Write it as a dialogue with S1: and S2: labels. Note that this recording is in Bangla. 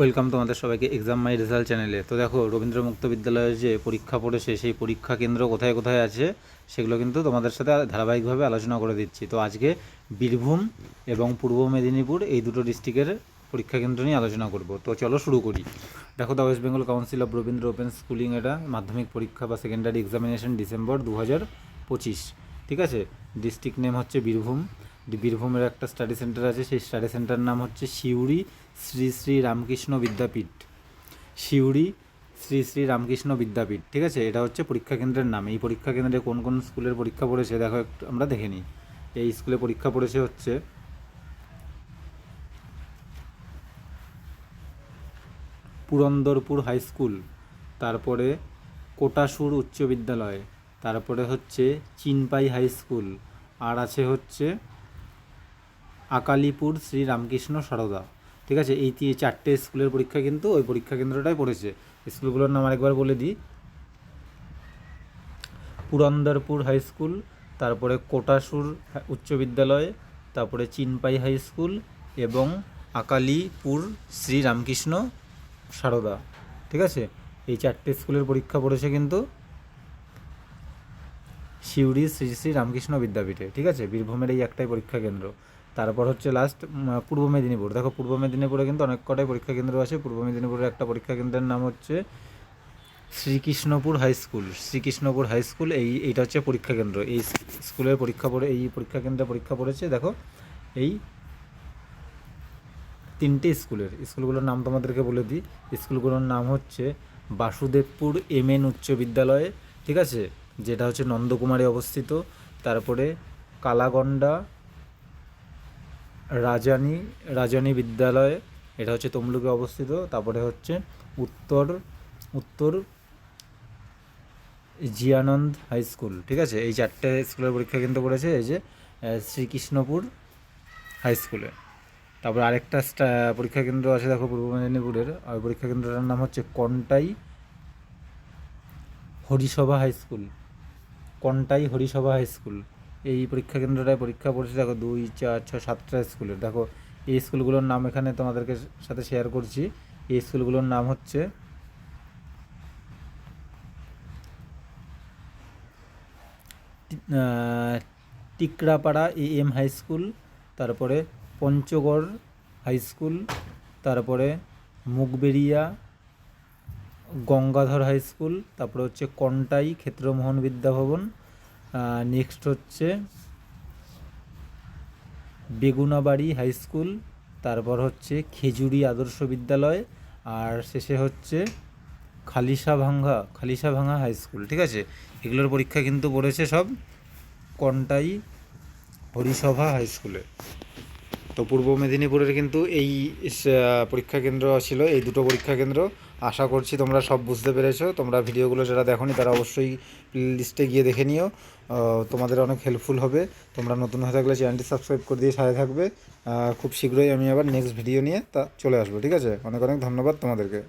S1: ওয়েলকাম তোমাদের সবাইকে এক্সাম মাই রেজাল্ট চ্যানেলে তো দেখো, রবীন্দ্র মুক্ত বিদ্যালয়ের যে পরীক্ষা পড়েছে, সেই পরীক্ষা কেন্দ্র কোথায় কোথায় আছে, সেগুলো কিন্তু তোমাদের সাথে ধারাবাহিকভাবে আলোচনা করে দিচ্ছি। তো আজকে বীরভূম এবং পূর্ব মেদিনীপুর এই দুটো ডিস্ট্রিক্টের পরীক্ষা কেন্দ্র নিয়ে আলোচনা করব। তো চলো শুরু করি। দেখো the West Bengal council of Rabindra open schooling এটা মাধ্যমিক পরীক্ষা বা সেকেন্ডারি এক্সামিনেশন ডিসেম্বর দু হাজার পঁচিশ। ঠিক আছে? ডিস্ট্রিক্ট নেম হচ্ছে বীরভূম। দি- বীরভূমের একটা স্টাডি সেন্টার আছে, সেই স্টাডি সেন্টার নাম হচ্ছে শিউরি শ্রী শ্রী রামকৃষ্ণ বিদ্যাপীঠ। শিউরি শ্রী শ্রী রামকৃষ্ণ বিদ্যাপীঠ, ঠিক আছে? এটা হচ্ছে পরীক্ষা কেন্দ্রের নাম। এই পরীক্ষা কেন্দ্রে কোন কোন স্কুলের পরীক্ষা পড়েছে, দেখো একটু আমরা দেখে নিই। এই স্কুলে পরীক্ষা পড়েছে হচ্ছে পুরন্দরপুর হাই স্কুল, তারপরে কোটাসুর উচ্চ বিদ্যালয়, তারপরে হচ্ছে চিনপাই হাই স্কুল, আর আছে হচ্ছে আকালিপুর শ্রী রামকৃষ্ণ সারদা। ঠিক আছে? এই চারটে স্কুলের পরীক্ষা কিন্তু ওই পরীক্ষা কেন্দ্রটাই পড়েছে। স্কুলগুলোর নাম আরেকবার বলে দিই। পুরন্দরপুর হাই স্কুল, তারপরে কোটাসুর উচ্চ বিদ্যালয়, তারপরে চিনপাই হাই স্কুল এবং আকালিপুর শ্রী রামকৃষ্ণ সারদা। ঠিক আছে? এই চারটে স্কুলের পরীক্ষা পড়েছে কিন্তু শিউরি শ্রী শ্রী রামকৃষ্ণ বিদ্যাপীঠে। ঠিক আছে? বীরভূমের এই একটাই পরীক্ষা কেন্দ্র। তারপর হচ্ছে লাস্ট পূর্ব মেদিনীপুর। দেখো, পূর্ব মেদিনীপুরে কিন্তু অনেক কটাই পরীক্ষা কেন্দ্র আছে। পূর্ব মেদিনীপুরের একটা পরীক্ষা কেন্দ্রের নাম হচ্ছে Srikrishnapur high school. Srikrishnapur high school, এই, এইটা হচ্ছে পরীক্ষা কেন্দ্র। এই স্কুলের পরীক্ষা পড়ে, এই পরীক্ষা কেন্দ্রে পরীক্ষা পড়েছে, দেখো, এই তিনটে স্কুলের। স্কুলগুলোর নাম তোমাদেরকে বলে দিই। স্কুলগুলোর নাম হচ্ছে বাসুদেবপুর এম এন উচ্চ বিদ্যালয়ে, ঠিক আছে? যেটা হচ্ছে নন্দকুমারে অবস্থিত। তারপরে কালাগন্ডা রাজানী রাজানী বিদ্যালয়, এটা হচ্ছে তমলুকে অবস্থিত, তারপরে হচ্ছে উত্তর উত্তর জিয়ানন্দ হাই স্কুল, ঠিক আছে? এই চারটে স্কুলের পরীক্ষা কিন্তু করেছে এই যে শ্রীকৃষ্ণপুর হাই স্কুলে। তারপর আরেকটা পরীক্ষা কেন্দ্র আছে, দেখো, পূর্ব মেদিনীপুরের, আর পরীক্ষা কেন্দ্রটার নাম হচ্ছে Contai Harisabha high school, Contai Harisabha high school. এই পরীক্ষা কেন্দ্রটায় পরীক্ষা পড়েছে, দেখো দুই, চার, ছয়, সাতটা স্কুলের। দেখো, এই স্কুলগুলোর নাম এখানে তোমাদেরকে সাথে শেয়ার করছি। এই স্কুলগুলোর নাম হচ্ছে Tikrapara A M high school, তারপরে পঞ্চগড় হাই স্কুল, তারপরে মুগবেরিয়া গঙ্গাধর হাই স্কুল, তারপরে হচ্ছে কন্টাই ক্ষেত্রমোহন বিদ্যাভবন নেক্সট হচ্ছে বেগুনাবাড়ি হাই স্কুল তারপর হচ্ছে খেজুরি আদর্শ বিদ্যালয়, আর শেষে হচ্ছে খালিশাভাঙ্গা ভাঙ্গা খালিশা ভাঙ্গা হাই স্কুল ঠিক আছে? এগুলোর পরীক্ষা কিন্তু পড়েছে সব কন্টাই হরিসভা হাই স্কুলে তো পূর্ব মেদিনীপুরের কিন্তু এই পরীক্ষা কেন্দ্র ছিল, এই দুটো পরীক্ষা কেন্দ্র। আশা করছি তোমরা সব বুঝতে পেরেছ। তোমরা ভিডিওগুলো যারা দেখোনি, তারা অবশ্যই লিস্টে গিয়ে দেখে নিও। তোমাদের অনেক হেল্পফুল হবে। তোমরা নতুন হয়ে থাকলে চ্যানেলটি সাবস্ক্রাইব করে দিয়ে সাথে থাকবে। খুব শীঘ্রই আমি আবার নেক্সট ভিডিও নিয়ে তা চলে আসব, ঠিক আছে? অনেক অনেক ধন্যবাদ তোমাদেরকে।